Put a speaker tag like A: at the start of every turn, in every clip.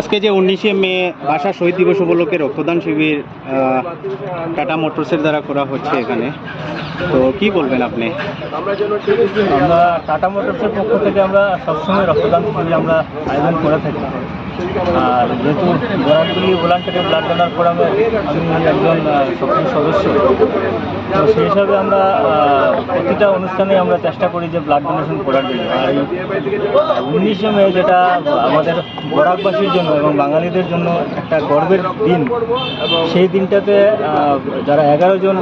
A: আজকে যে উনিশে মে ভাষা শহীদ দিবস উপলক্ষে রক্তদান শিবির টাটা মোটরসের দ্বারা করা হচ্ছে এখানে। তো কি বলবেন আপনি?
B: আমরা টাটা মোটরসের পক্ষ থেকে আমরা সবসময় রক্তদান শিবির আমরা আয়োজন করে থাকি। আর যেহেতু বরাকগুলি ভলান্টারি ব্লাড ডোনার ফোরামে আমি একজন সক্রিয় সদস্য তো সেই হিসাবে আমরা প্রতিটা অনুষ্ঠানে আমরা চেষ্টা করি যে ব্লাড ডোনেশন করার জন্য। আর উনিশে মে যেটা আমাদের বরাকবাসীর জন্য এবং বাঙালিদের জন্য একটা গর্বের দিন। সেই দিনটাতে যারা এগারো জন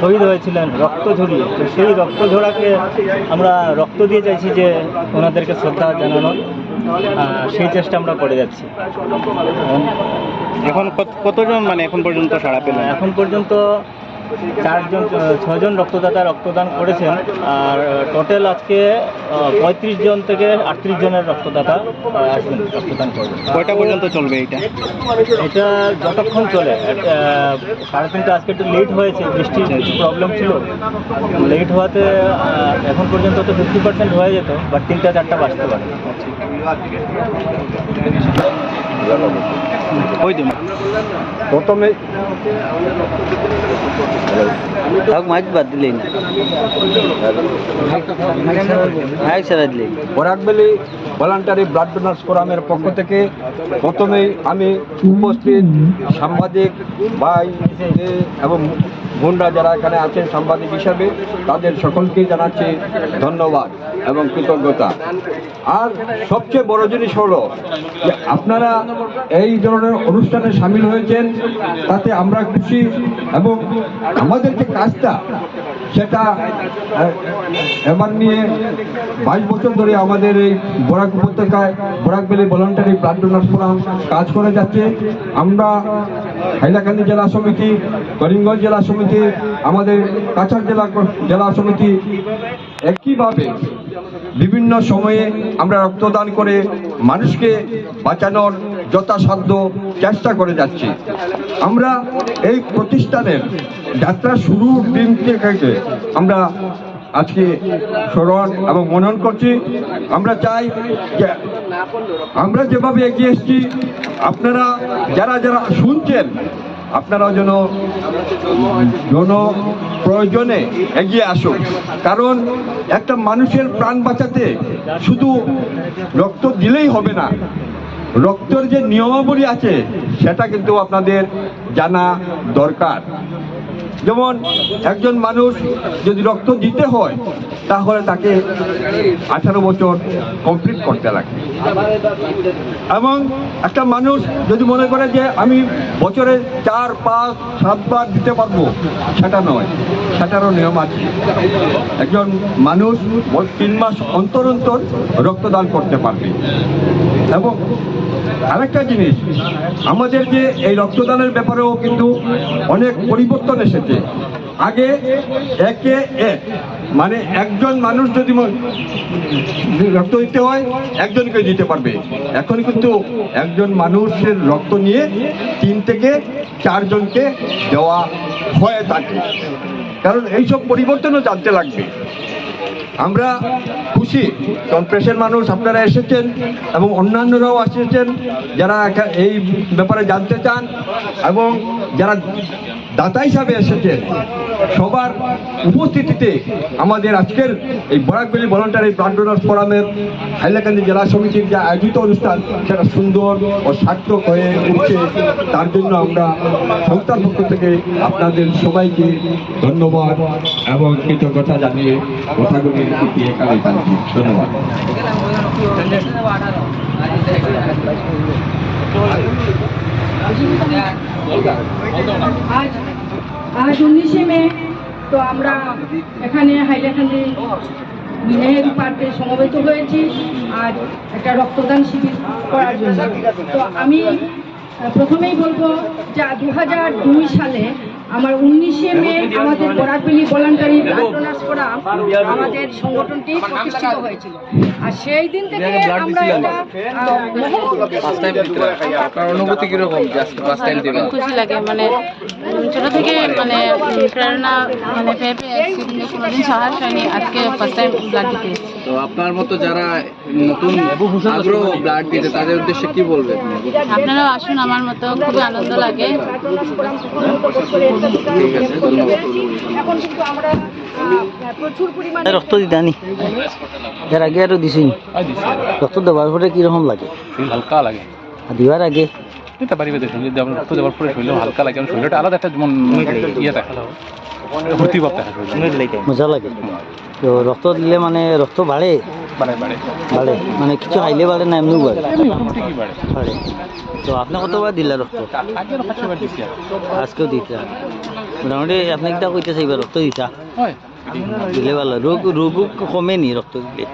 B: শহীদ হয়েছিলেন রক্ত ঝরিয়ে তো সেই রক্ত ঝরাকে আমরা রক্ত দিয়ে চাইছি যে ওনাদেরকে শ্রদ্ধা জানানোর। সেই চেষ্টা আমরা করে যাচ্ছি।
A: এখন কত- কতজন মানে এখন পর্যন্ত সাড়া পেলেন?
B: এখন পর্যন্ত চারজন ছজন রক্তদাতা রক্তদান করেছেন। আর টোটাল আজকে পঁয়ত্রিশ জন থেকে আটত্রিশ জনের রক্তদাতা আসবেন রক্তদান করবেন।
A: কয়টা পর্যন্ত চলবে এটা
B: এটা যতক্ষণ চলে সাড়ে তিনটা আজকে একটু লেট হয়েছে বৃষ্টির কিছু প্রবলেম ছিল। লেট হওয়াতে এখন পর্যন্ত তো ফিফটি পার্সেন্ট হয়ে যেত বাট তিনটা চারটা বাঁচতে পারে।
C: প্রথমে
D: মাইক বাদ দিলেই না। মাইক ছাড়া দিলেই
C: বরাকবেলি ভলান্টারি ব্লাড ডোনার্স ফোরামের পক্ষ থেকে প্রথমেই আমি উপস্থিত সাংবাদিক ভাই এবং বোনরা যারা এখানে আছেন সাংবাদিক হিসাবে, তাদের সকলকেই জানাচ্ছি ধন্যবাদ এবং কৃতজ্ঞতা। আর সবচেয়ে বড় জিনিস হলো যে আপনারা এই ধরনের অনুষ্ঠানে সামিল হয়েছেন, তাতে আমরা খুশি এবং আমাদের যে কাজটা, সেটা এবার নিয়ে বাইশ বছর ধরে আমাদের এই বরাক উপত্যকায় বরাকবেলি ভলান্টারি ব্লাড ফোরাম কাজ করে যাচ্ছে। আমরা হাইলাকান্দি জেলা সমিতি, করিমগঞ্জ জেলা সমিতি, আমাদের কাছাড় জেলা জেলা সমিতি একইভাবে বিভিন্ন সময়ে আমরা রক্তদান করে মানুষকে বাঁচানোর যথাসাধ্য চেষ্টা করে যাচ্ছি। আমরা এই প্রতিষ্ঠানের যাত্রা শুরুর দিন থেকে আমরা আজকে স্মরণ এবং মনন করছি। আমরা চাই যে আমরা যেভাবে এগিয়ে এসেছি, আপনারা যারা যারা শুনছেন, আপনারাও যেন জন প্রয়োজনে এগিয়ে আসুন কারণ একটা মানুষের প্রাণ বাঁচাতে শুধু রক্ত দিলেই হবে না, রক্তের যে নিয়মাবলী আছে, সেটা কিন্তু আপনাদের জানা দরকার। যেমন একজন মানুষ যদি রক্ত দিতে হয়, তাহলে তাকে আঠারো বছর কমপ্লিট করতে লাগে। এবং একটা মানুষ যদি মনে করে যে আমি বছরে চার, পাঁচ সাতবার দিতে পারব, সেটা নয়, সেটারও নিয়ম আছে। একজন মানুষ তিন মাস অন্তর অন্তর রক্তদান করতে পারবে। এবং আরেকটা জিনিস, আমাদের যে এই রক্তদানের ব্যাপারেও কিন্তু অনেক পরিবর্তন এসেছে। আগে একে এক মানে একজন মানুষ যদি রক্ত দিতে হয়, একজনকে দিতে পারবে। এখন কিন্তু একজন মানুষের রক্ত নিয়ে তিন থেকে চারজনকে দেওয়া হয়ে থাকে। কারণ এইসব পরিবর্তনও জানতে লাগবে। আমরা খুশি। কারণ মানুষ আপনারা এসেছেন এবং অন্যান্যরাও এসেছেন যারা এই ব্যাপারে জানতে চান এবং যারা দাতা হিসাবে এসেছেন, সবার উপস্থিতিতে আমাদের আজকের এই বরাকবেলি ভলান্টারি ব্লাড ডোনার ফোরামের হাইলাকান্দি জেলা সমিতির যে আয়োজিত অনুষ্ঠান, সেটা সুন্দর ও সার্থক হয়ে উঠছে। তার জন্য আমরা সংস্থার পক্ষ থেকে আপনাদের সবাইকে ধন্যবাদ এবং কৃতজ্ঞতা জানিয়ে কথাগুলি
E: আজ আজ উনিশে মে, তো আমরা এখানে হাইলাকান্দি নেহেরু পার্কে সমবেত হয়েছি। আর একটা রক্তদান শিবির করার জন্য। তো আমি প্রথমেই বলব যে দু হাজার দুই সালে আমার উনিশে মে আমাদের Barak valley voluntary blood donors forum আমাদের সংগঠনটি প্রতিষ্ঠিত হয়েছিল। আর সেই দিন থেকে আমরা এটা
F: আপনার অনুভূতি কীরকম যে আজকে ফার্স্ট টাইম দিবেন?
G: খুশি লাগে মানে ছোট থেকে মানে প্রেরণা মানে পেয়ে পেয়ে কোনোদিন সাহস হয়নি আজকে ফার্স্ট টাইম ব্লাড দিতে।
F: তো আপনার মতো যারা নতুন আগ্রহ ব্লাড দিতে তাদের উদ্দেশ্যে কি বলবেন?
G: আপনারাও আসুন আমার মতো খুবই আনন্দ লাগে।
F: ধন্যবাদ
E: এখন কিন্তু আমরা প্রচুর পরিমাণে
D: রক্ত এর আগে আরও দিছি। রক্ত দেওয়ার পরে কীরকম লাগে?
H: হালকা লাগে।
D: দিবার আগে?
H: এটা দিয়ে রক্ত দেওয়ার পরে শরীর হালকা লাগে শরীরটা আলাদা একটা যেমন ইয়ে শরীর।
D: মজা লাগে। তো রক্ত দিলে মানে রক্ত বাড়ে?
H: বাড়ে বাড়ে
D: বাড়ে মানে কিছু খাইলে বাড়ে না এমনিও বাড়ে
H: এমনি মোটামুটি কি বাড়ে
D: বাড়ে তো আপনি কতবার দিলা রক্ত? আজকেও দিতা। মোটামুটি আপনি কিটা কইতে চাইবা রক্ত দিতা।
H: হয়।
D: দিলে ভালো। রোগ রোগও কমে নি রক্ত দিলে।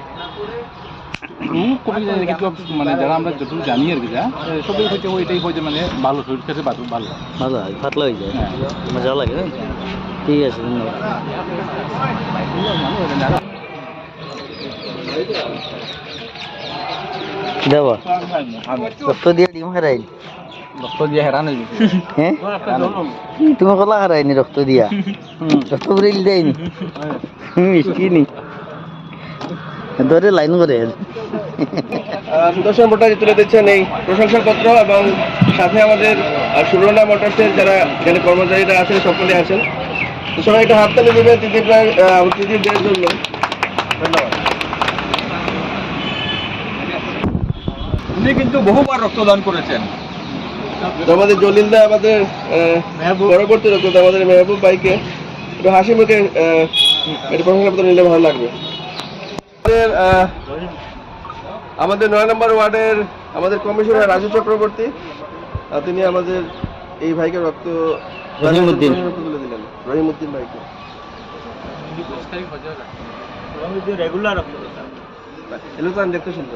H: কমে যায় কিন্তু মানে যারা আমরা যতটুকু জানি আর কি যা সবাই হচ্ছে ওইটাই হয় যে মানে ভালো শরীর কাছে ভালো ভালো।
D: ভালো হয় পাতলা হয়ে যায়। মজা লাগে? ঠিক আছে ধন্যবাদ। দেবা। রক্ত দিয়ে ডিম হারাই।
F: রক্ত দিয়ে হেরান হ্যাঁ
D: তুমি কলা হারাইনি রক্ত দিয়া? রক্ত ব্রিল দেয়নি? মিষ্টি নি। ধরে লাইন করে।
I: সুদর্শন ভট্টাচার্য তুলে দিচ্ছেন এই প্রশংসাপত্র এবং সাথে আমাদের সুরনা মোটরসের যারা এখানে কর্মচারীরা আছেন সকলে আছেন। তো সবাই একটা হাততালি দেবেন তৃতীয় প্রায় তৃতীয় জন্য। ধন্যবাদ।
C: উনি কিন্তু বহুবার রক্তদান করেছেন।
I: আমাদের জলিলদা আমাদের পরবর্তী রক্ত আমাদের মেহবুব ভাইকে। একটু হাসি মুখে একটু নিলে ভালো লাগবে। আমাদের আমাদের নয় নম্বর ওয়ার্ডের আমাদের কমিশনার রাজু চক্রবর্তী তিনি আমাদের এই ভাইকে রক্ত
D: রহিমউদ্দিন।
I: তুলে দিলেন রহিমউদ্দিন ভাইকে।
B: রেগুলার
I: দেখতে শুনতে